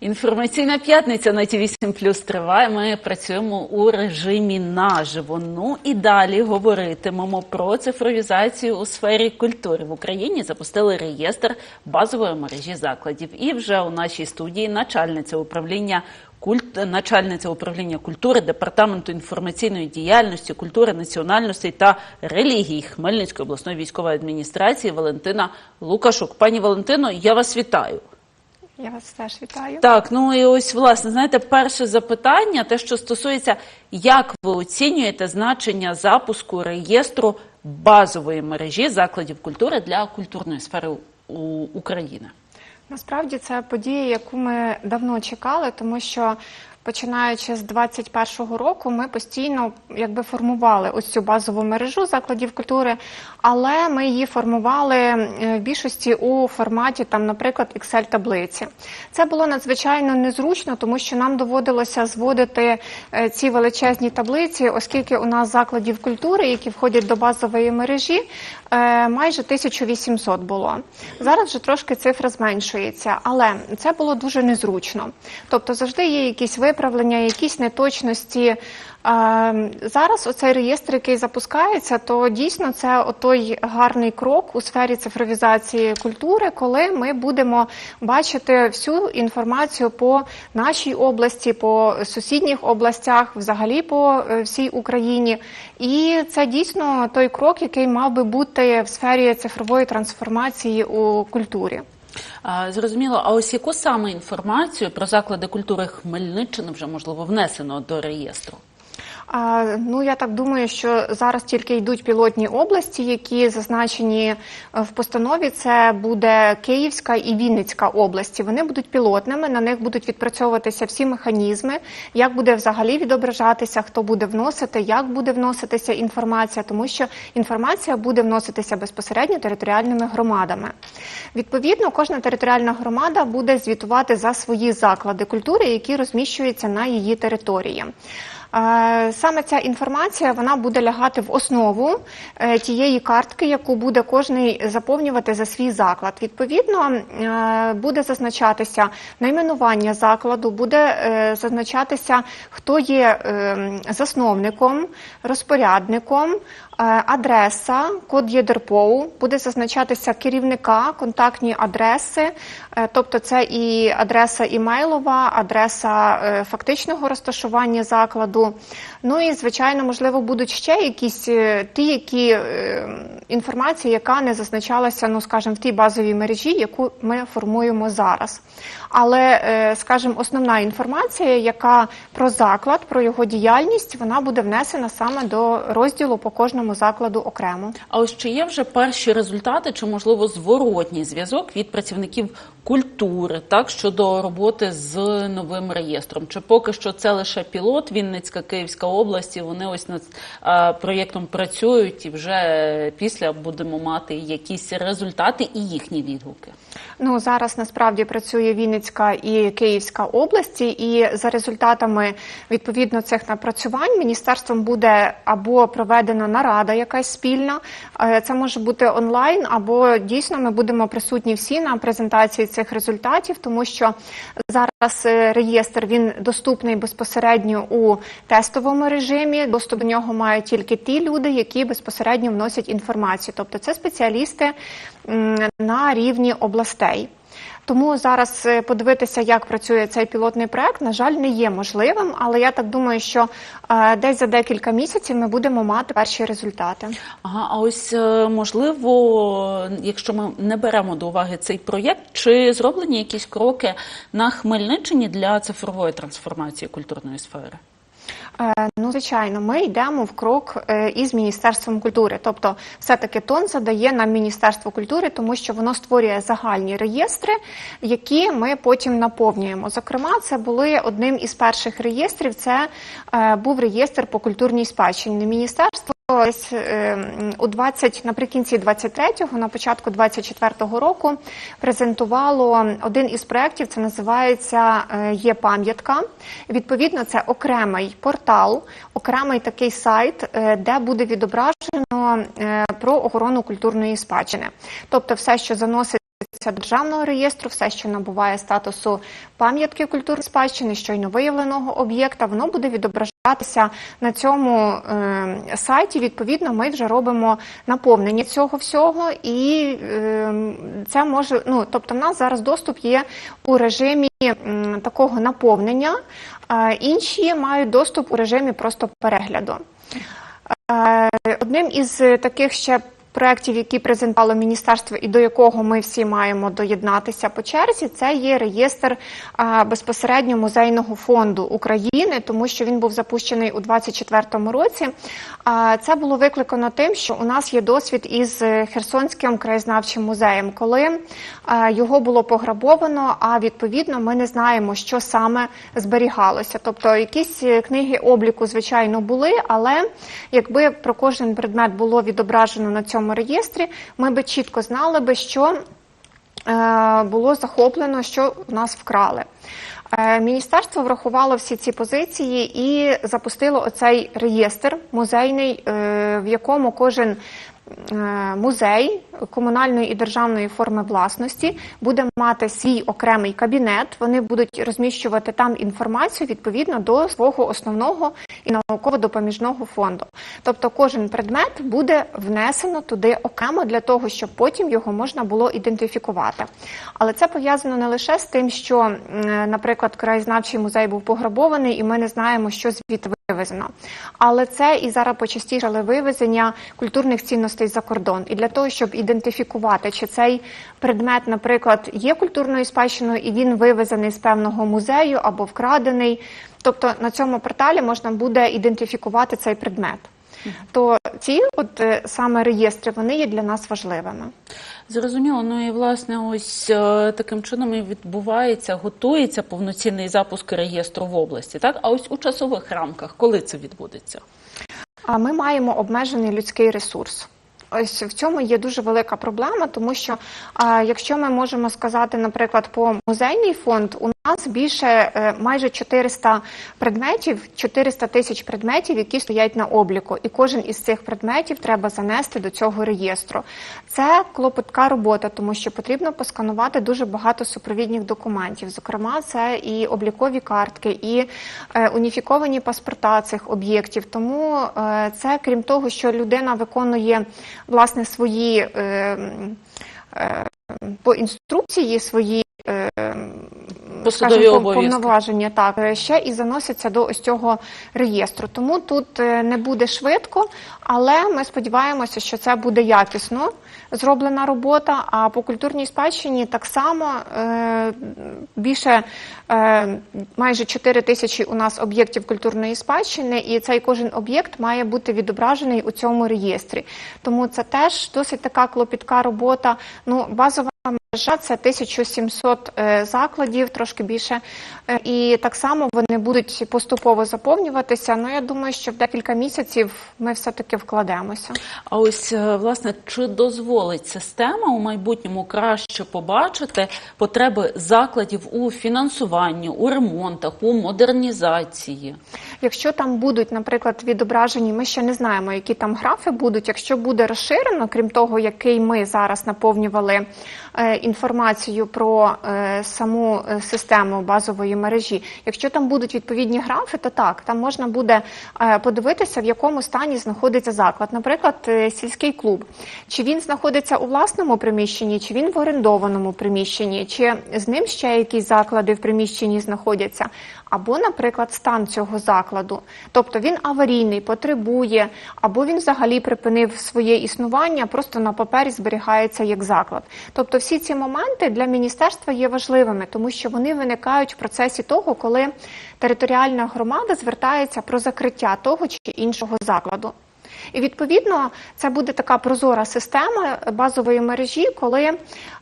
Інформаційна п'ятниця на ті 8 плюс триває. Ми працюємо у режимі наживо. Ну і далі говоритимемо про цифровізацію у сфері культури в Україні. Запустили реєстр базової мережі закладів. І вже у нашій студії начальниця управління культ, начальниця управління культури департаменту інформаційної діяльності, культури, національностей та релігій Хмельницької обласної військової адміністрації Валентина Лукашук. Пані Валентино, я вас вітаю. Я вас теж вітаю. Так, ну і ось власне, знаєте, перше запитання, те, що стосується, як ви оцінюєте значення запуску реєстру базової мережі закладів культури для культурної сфери України? Насправді це подія, яку ми давно чекали, тому що починаючи з 2021 року, ми постійно якби формували ось цю базову мережу закладів культури, але ми її формували е, в більшості у форматі, там, наприклад, Excel-таблиці. Це було надзвичайно незручно, тому що нам доводилося зводити е, ці величезні таблиці, оскільки у нас закладів культури, які входять до базової мережі, е, майже 1800 було. Зараз вже трошки цифра зменшується, але це було дуже незручно. Тобто завжди є якісь виправлення, якісь неточності. Е, Зараз оцей реєстр, який запускається, то дійсно це той гарний крок у сфері цифровізації культури, коли ми будемо бачити всю інформацію по нашій області, по сусідніх областях, взагалі по е, всій Україні. І це дійсно той крок, який мав би бути в сфері цифрової трансформації у культурі. Зрозуміло, а ось яку саме інформацію про заклади культури Хмельниччини вже можливо внесено до реєстру? А, ну я так думаю, що зараз тільки йдуть пілотні області, які зазначені е, в постанові. Це буде Київська і Вінницька області. Вони будуть пілотними. На них будуть відпрацьовуватися всі механізми, як буде взагалі відображатися, хто буде вносити, як буде вноситися інформація, тому що інформація буде вноситися безпосередньо територіальними громадами. Відповідно, кожна територіальна громада буде звітувати за свої заклади культури, які розміщуються на її території. Саме ця інформація вона буде лягати в основу е, тієї картки, яку буде кожний заповнювати за свій заклад. Відповідно, е, буде зазначатися найменування закладу, буде е, зазначатися, хто є е, засновником, розпорядником. Е, Адреса, код ЄДРПОУ, буде зазначатися керівника, контактні адреси, е, тобто це і адреса імейлова, адреса е, фактичного розташування закладу. Ну і звичайно, можливо, будуть ще якісь ті, які інформація, яка не зазначалася, ну скажімо, в тій базовій мережі, яку ми формуємо зараз. Але, скажімо, основна інформація, яка про заклад, про його діяльність, вона буде внесена саме до розділу по кожному закладу окремо. А ось чи є вже перші результати, чи можливо зворотній зв'язок від працівників культури, так щодо роботи з новим реєстром? Чи поки що це лише пілот Вінницька, Київська області? Вони ось над е, проєктом працюють, і вже після будемо мати якісь результати і їхні відгуки. Ну зараз насправді працює Вінницька і Київська області, і за результатами відповідно цих напрацювань міністерством буде або проведена нарада, якась спільна. е, Це може бути онлайн, або дійсно ми будемо присутні всі на презентації цих результатів, тому що зараз е, реєстр він доступний безпосередньо у тестовому режимі. Доступ до нього мають тільки ті люди, які безпосередньо вносять інформацію, тобто це спеціалісти на рівні областей. Тому зараз е, подивитися, як працює цей пілотний проект, на жаль, не є можливим, але я так думаю, що е, десь за декілька місяців ми будемо мати перші результати. Ага, а ось е, можливо, якщо ми не беремо до уваги цей проєкт, чи зроблені якісь кроки на Хмельниччині для цифрової трансформації культурної сфери? Е, Ну, звичайно, ми йдемо в крок е, із Міністерством культури. Тобто, все-таки тон задає нам Міністерство культури, тому що воно створює загальні реєстри, які ми потім наповнюємо. Зокрема, це були одним із перших реєстрів. Це е, був реєстр по культурній спадщині. Міністерство Ось е, у 20, наприкінці 23-го, на початку 24-го року презентувало один із проєктів, це називається е, Є пам'ятка. Відповідно, це окремий портал, окремий такий сайт, е, де буде відображено е, про охорону культурної спадщини. Тобто, все, що заносить державного реєстру, все, що набуває статусу пам'ятки культурної спадщини, щойно виявленого об'єкта, воно буде відображатися на цьому е, сайті. Відповідно, ми вже робимо наповнення цього всього, і е, це може, ну тобто, в нас зараз доступ є у режимі е, такого наповнення, а інші мають доступ у режимі просто перегляду. Е, Одним із е, таких ще проєктів, які презентувало міністерство і до якого ми всі маємо доєднатися по черзі, це є реєстр безпосередньо музейного фонду України, тому що він був запущений у 2024 році. Це було викликано тим, що у нас є досвід із Херсонським краєзнавчим музеєм, коли його було пограбовано, а відповідно ми не знаємо, що саме зберігалося. Тобто якісь е, книги обліку, звичайно, були, але якби про кожен предмет було відображено на цьому реєстрі, ми би чітко знали би, що е, було захоплено, що в нас вкрали. Е, Міністерство врахувало всі ці позиції і запустило оцей реєстр музейний, е, в якому кожен музей комунальної і державної форми власності буде мати свій окремий кабінет. Вони будуть розміщувати там інформацію відповідно до свого основного і науково-допоміжного фонду. Тобто кожен предмет буде внесено туди окремо для того, щоб потім його можна було ідентифікувати. Але це пов'язано не лише з тим, що, наприклад, краєзнавчий музей був пограбований, і ми не знаємо, що звідти вивезено. Але це і зараз почастішали вивезення культурних цінностей за кордон. І для того, щоб ідентифікувати, чи цей предмет, наприклад, є культурною спадщиною, і він вивезений з певного музею або вкрадений. Тобто на цьому порталі можна буде ідентифікувати цей предмет. То ці от е, саме реєстри вони є для нас важливими. Зрозуміло. Ну і власне, ось е, таким чином і відбувається, готується повноцінний запуск реєстру в області. Так, а ось у часових рамках, коли це відбудеться? А ми маємо обмежений людський ресурс. Ось в цьому є дуже велика проблема, тому що а, якщо ми можемо сказати, наприклад, по музейний фонд, у нас більше е, майже 400 предметів, 400 тисяч предметів, які стоять на обліку, і кожен із цих предметів треба занести до цього реєстру. Це клопотка робота, тому що потрібно посканувати дуже багато супровідних документів. Зокрема, це і облікові картки, і е, уніфіковані паспорта цих об'єктів. Тому е, це крім того, що людина виконує власне свої по інструкції свої. Посадові скажімо, обов'язки. повноваження так ще і заносяться до ось цього реєстру. Тому тут е, не буде швидко, але ми сподіваємося, що це буде якісно зроблена робота. А по культурній спадщині так само е, більше е, майже 4 тисячі у нас об'єктів культурної спадщини, і цей кожен об'єкт має бути відображений у цьому реєстрі. Тому це теж досить така клопітка робота. Ну, базова це 1700 е, закладів, трошки більше. Е, І так само вони будуть поступово заповнюватися. Ну я думаю, що в декілька місяців ми все-таки вкладемося. А ось е, власне, чи дозволить система у майбутньому краще побачити потреби закладів у фінансуванні, у ремонтах, у модернізації? Якщо там будуть, наприклад, відображені, ми ще не знаємо, які там графи будуть. Якщо буде розширено, крім того, який ми зараз наповнювали е, інформацію про е, саму е, систему базової мережі. Якщо там будуть відповідні графи, то так, там можна буде е, подивитися, в якому стані знаходиться заклад. Наприклад, сільський клуб. Чи він знаходиться у власному приміщенні, чи він в орендованому приміщенні, чи з ним ще якісь заклади в приміщенні знаходяться. Або, наприклад, стан цього закладу, тобто він аварійний, потребує, або він взагалі припинив своє існування, просто на папері зберігається як заклад. Тобто, всі ці моменти для міністерства є важливими, тому що вони виникають в процесі того, коли територіальна громада звертається про закриття того чи іншого закладу. І відповідно це буде така прозора система базової мережі, коли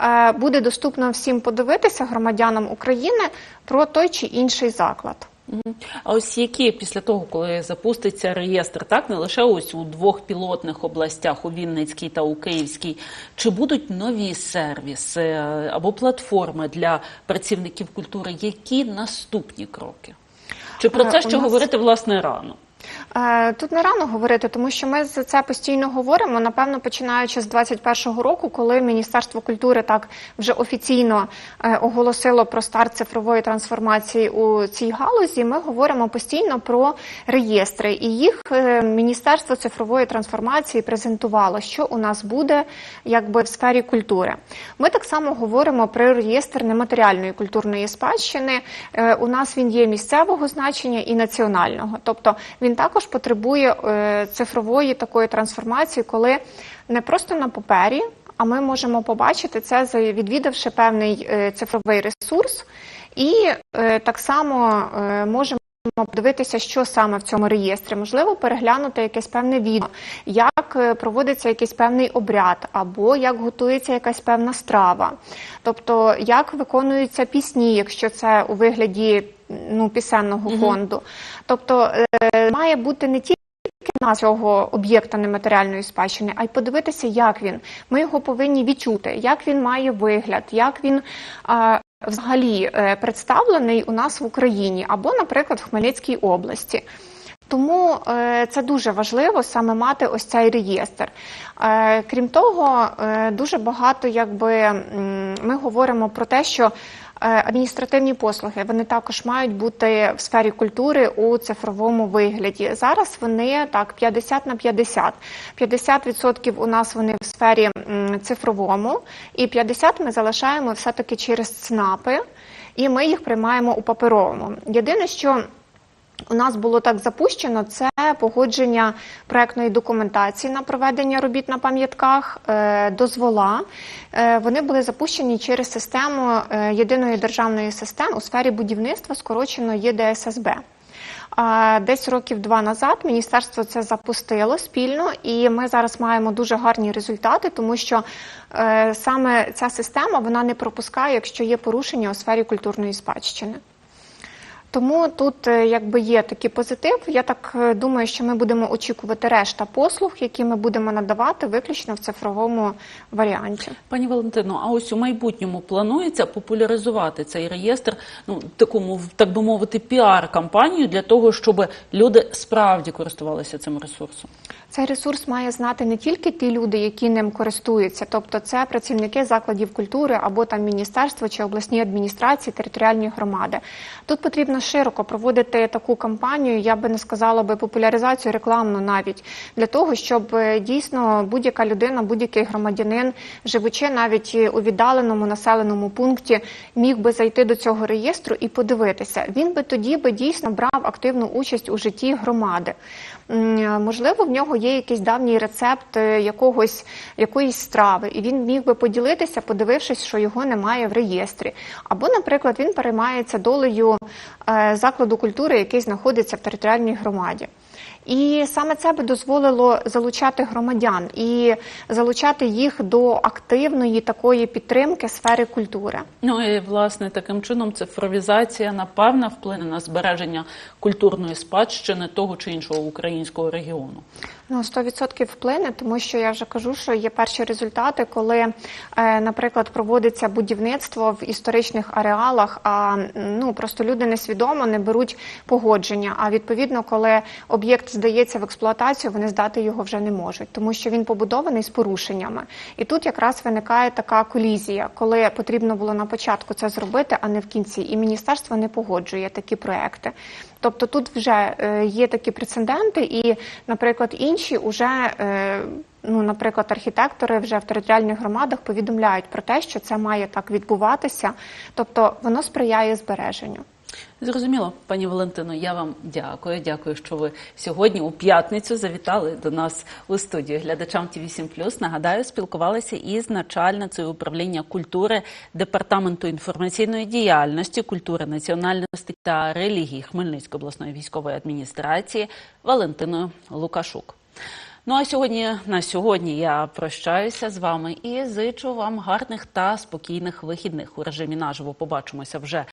е, буде доступно всім подивитися громадянам України про той чи інший заклад. А ось які після того, коли запуститься реєстр, так не лише ось у двох пілотних областях, у Вінницькій та у Київській, чи будуть нові сервіси е, або платформи для працівників культури? Які наступні кроки? Чи про Е, це ще нас- говорити власне рано? Е, Тут не рано говорити, тому що ми за це постійно говоримо. Напевно, починаючи з 21-го року, коли Міністерство культури так вже офіційно е, оголосило про старт цифрової трансформації у цій галузі, ми говоримо постійно про реєстри, і їх е, Міністерство цифрової трансформації презентувало, що у нас буде якби в сфері культури. Ми так само говоримо про реєстр нематеріальної культурної спадщини. У нас він є місцевого значення і національного, тобто він також потребує е, цифрової такої трансформації, коли не просто на папері, а ми можемо побачити це, відвідавши певний е, цифровий ресурс, і е, так само можемо. Подивитися, що саме в цьому реєстрі, можливо, переглянути якесь певне відео, як проводиться якийсь певний обряд, або як готується якась певна страва, тобто як виконуються пісні, якщо це у вигляді ну, пісенного фонду. Тобто е, має бути не тільки назва цього об'єкта нематеріальної спадщини, а й подивитися, як він. Ми його повинні відчути, як він має вигляд, як він а, взагалі е, представлений у нас в Україні або, наприклад, в Хмельницькій області. Тому е, це дуже важливо саме мати ось цей реєстр. Е, крім того, е, дуже багато якби ми говоримо про те, що е, адміністративні послуги вони також мають бути в сфері культури у цифровому вигляді. Зараз вони так 50 на 50. 50% у нас вони в сфері цифровому, і 50 ми залишаємо все-таки через ЦНАПи, і ми їх приймаємо у паперовому. Єдине, що у нас було так запущено це погодження проектної документації на проведення робіт на пам'ятках, е, дозвола. Е, Вони були запущені через систему е, єдиної державної системи у сфері будівництва, скорочено ЄДССБ. Десь років два назад міністерство це запустило спільно, і ми зараз маємо дуже гарні результати, тому що саме ця система вона не пропускає, якщо є порушення у сфері культурної спадщини. Тому тут е, якби є такий позитив. Я так е, думаю, що ми будемо очікувати решта послуг, які ми будемо надавати виключно в цифровому варіанті. Пані Валентино, а ось у майбутньому планується популяризувати цей реєстр, ну такому так би мовити, піар-кампанію для того, щоб люди справді користувалися цим ресурсом. Цей ресурс має знати не тільки ті люди, які ним користуються, тобто це працівники закладів культури або там міністерство чи обласні адміністрації, територіальні громади. Тут потрібно широко проводити таку кампанію, я би не сказала би популяризацію рекламну навіть для того, щоб е, дійсно будь-яка людина, будь-який громадянин, живучи навіть у віддаленому населеному пункті, міг би зайти до цього реєстру і подивитися. Він би тоді би дійсно брав активну участь у житті громади. Можливо, в нього є якийсь давній рецепт е, якогось якоїсь страви, і він міг би поділитися, подивившись, що його немає в реєстрі. Або, наприклад, він переймається долею е, закладу культури, який знаходиться в територіальній громаді. І саме це би дозволило залучати громадян і залучати їх до активної такої підтримки сфери культури. Ну і власне таким чином цифровізація напевно вплине на збереження культурної спадщини того чи іншого українського регіону. Ну, 100% вплине, тому що я вже кажу, що є перші результати, коли, е, наприклад, проводиться будівництво в історичних ареалах, а ну просто люди несвідомо не беруть погодження. А відповідно, коли об'єкт здається в експлуатацію, вони здати його вже не можуть, тому що він побудований з порушеннями. І тут якраз виникає така колізія, коли потрібно було на початку це зробити, а не в кінці. І міністерство не погоджує такі проекти. Тобто тут вже е, є такі прецеденти, і, наприклад, інші вже, е, ну, наприклад, архітектори вже в територіальних громадах повідомляють про те, що це має так відбуватися, тобто воно сприяє збереженню. Зрозуміло, пані Валентино, я вам дякую. Дякую, що ви сьогодні у п'ятницю завітали до нас у студію. Глядачам ті 8 нагадаю, спілкувалися із начальницею управління культури департаменту інформаційної діяльності, культури національності та релігії Хмельницької обласної військової адміністрації Валентиною Лукашук. Ну а сьогодні на сьогодні я прощаюся з вами і зичу вам гарних та спокійних вихідних у режимі наживо. Побачимося вже